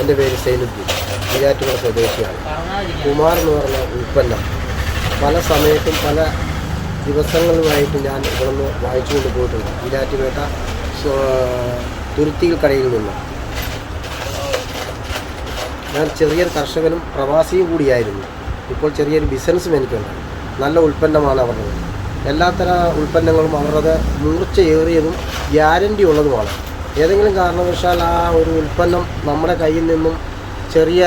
എന്റെ പേര് സൈനുദ്ദീൻ ഈരാറ്റുപുഴ സ്വദേശിയാണ്. കുമാർ എന്ന് പറഞ്ഞ ഉൽപ്പന്നം. പല സമയത്തും പല ദിവസങ്ങളുമായിട്ട് ഞാൻ ഇവിടുന്ന് വായിച്ചു പോയിട്ടുണ്ട്. ഈരാറ്റുപേട്ട തുരുത്തിയിൽ കടയിൽ നിന്ന്. ഞാൻ ചെറിയൊരു കർഷകനും പ്രവാസിയും കൂടിയായിരുന്നു. ഇപ്പോൾ ചെറിയൊരു ബിസിനസ്സും എനിക്കുണ്ട്. നല്ല ഉൽപ്പന്നമാണ് അവരുടെ എല്ലാത്തര ഉൽപ്പന്നങ്ങളും അവരുടെ മൂർച്ചയേറിയതും ഗ്യാരണ്ടി ഉള്ളതുമാണ്. ഏതെങ്കിലും കാരണവശാൽ ആ ഒരു ഉൽപ്പന്നം നമ്മുടെ കയ്യിൽ നിന്നും ചെറിയ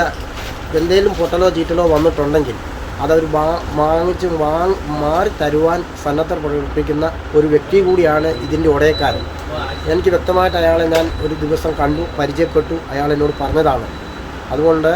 എന്തെങ്കിലും പൊട്ടലോ ചീറ്റലോ വന്നിട്ടുണ്ടെങ്കിൽ അതവർ വാ വാങ്ങിച്ച് വാങ്ങി മാറി തരുവാൻ സന്നദ്ധ പ്രകടിപ്പിക്കുന്ന ഒരു വ്യക്തി കൂടിയാണ് ഇതിന്റെ ഉടയക്കാരൻ. എനിക്ക് വ്യക്തമായിട്ട് അയാളെ ഞാൻ ഒരു ദിവസം കണ്ടു പരിചയപ്പെട്ടു അയാൾ എന്നോട് പറഞ്ഞതാണ്. അതുകൊണ്ട്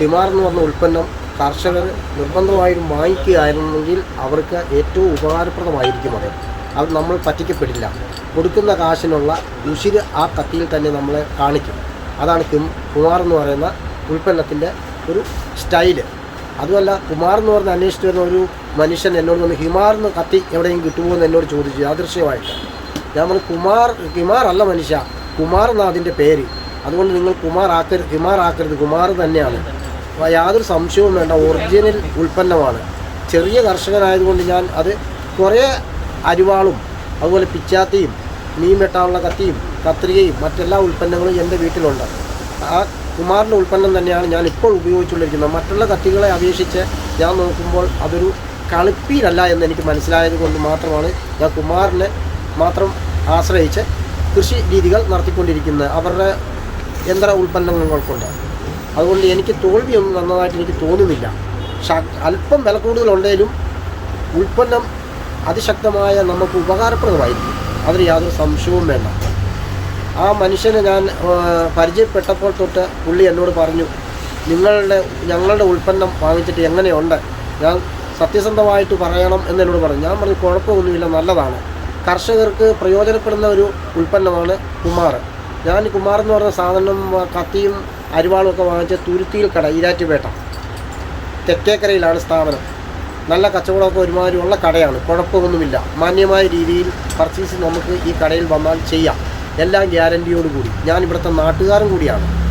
തിമാർ എന്ന് പറഞ്ഞ ഉൽപ്പന്നം കർഷകർ നിർബന്ധമായും വാങ്ങിക്കുകയായിരുന്നെങ്കിൽ അവർക്ക് ഏറ്റവും ഉപകാരപ്രദമായിരിക്കും അത്. അത് നമ്മൾ പറ്റിക്കപ്പെടില്ല. കൊടുക്കുന്ന കാശിനുള്ള ഉശിര് ആ കത്തിയിൽ തന്നെ നമ്മളെ കാണിക്കും. അതാണ് കിം കുമാർ എന്ന് പറയുന്ന ഉൽപ്പന്നത്തിന്റെ ഒരു സ്റ്റൈൽ. അതുമല്ല കുമാർ എന്ന് പറഞ്ഞ് അന്വേഷിച്ചു വരുന്ന ഒരു മനുഷ്യൻ എന്നോട് വന്ന് ഹിമാർ എന്ന് കത്തി എവിടെയും കിട്ടുമോ? എന്ന് എന്നോട് ചോദിച്ചു. യാദൃശ്യമായിട്ട്. ഞാൻ പറഞ്ഞു കുമാർ ഹിമാർ അല്ല മനുഷ്യ. കുമാർ എന്നാണ് അതിന്റെ പേര്. അതുകൊണ്ട് നിങ്ങൾ കുമാർ ആക്കരുത് ഹിമാർ ആക്കരുത്. കുമാർ തന്നെയാണ്. യാതൊരു സംശയവും വേണ്ട. ഒറിജിനൽ ഉൽപ്പന്നമാണ്. ചെറിയ കർഷകനായതുകൊണ്ട് ഞാൻ അത് കുറേ അരിവാളും അതുപോലെ പിച്ചാത്തിയും മീൻ വെട്ടാനുള്ള കത്തിയും കത്രികയും മറ്റെല്ലാ ഉൽപ്പന്നങ്ങളും എന്റെ വീട്ടിലുണ്ട്. ആ കുമാറിന്റെ ഉൽപ്പന്നം തന്നെയാണ് ഞാൻ ഇപ്പോൾ ഉപയോഗിച്ചുകൊണ്ടിരിക്കുന്നത്. മറ്റുള്ള കത്തികളെ അപേക്ഷിച്ച് ഞാൻ നോക്കുമ്പോൾ അതൊരു കളിപ്പീരല്ല എന്ന് എനിക്ക് മനസ്സിലായത് കൊണ്ട് മാത്രമാണ് ഞാൻ കുമാറിനെ മാത്രം ആശ്രയിച്ച് കൃഷി രീതികൾ നടത്തിക്കൊണ്ടിരിക്കുന്നത്. അവരുടെ യന്ത്ര ഉൽപ്പന്നങ്ങൾ കൊണ്ട് അതുകൊണ്ട് എനിക്ക് തോൽവിയൊന്നും നന്നതായിട്ട് എനിക്ക് തോന്നുന്നില്ല. അല്പം വില കൂടുതലുണ്ടെങ്കിലും ഉൽപ്പന്നം അതിശക്തമായ നമുക്ക് ഉപകാരപ്രദമായിരിക്കും. അതിന് യാതൊരു സംശയവും വേണ്ട. ആ മനുഷ്യനെ ഞാൻ പരിചയപ്പെട്ടപ്പോൾ തൊട്ട് പുള്ളി എന്നോട് പറഞ്ഞു നിങ്ങളുടെ ഞങ്ങളുടെ ഉൽപ്പന്നം വാങ്ങിച്ചിട്ട് എങ്ങനെയുണ്ട്? ഞാൻ സത്യസന്ധമായിട്ട് പറയണം എന്നോട് പറഞ്ഞു. ഞാൻ പറഞ്ഞു കുഴപ്പമൊന്നുമില്ല നല്ലതാണ്. കർഷകർക്ക് പ്രയോജനപ്പെടുന്ന ഒരു ഉൽപ്പന്നമാണ് കുമാർ ഞാൻ കുമാർ എന്ന് പറഞ്ഞ സാധനം കത്തിയും അരിവാളും ഒക്കെ വാങ്ങിച്ച തുരുത്തിയിൽ കട ഈരാറ്റുപേട്ട തെക്കേക്കരയിലാണ് സ്ഥാപനം. നല്ല കച്ചവടമൊക്കെ ഒരുമാതിരി ഉള്ള കടയാണ്. കുഴപ്പമൊന്നുമില്ല. മാന്യമായ രീതിയിൽ പർച്ചേസ് നമുക്ക് ഈ കടയിൽ വന്നാൽ ചെയ്യാം. എല്ലാം ഗ്യാരന്റിയോടുകൂടി കൂടി ഞാൻ ഇവിടുത്തെ നാട്ടുകാരൻ കൂടിയാണ്.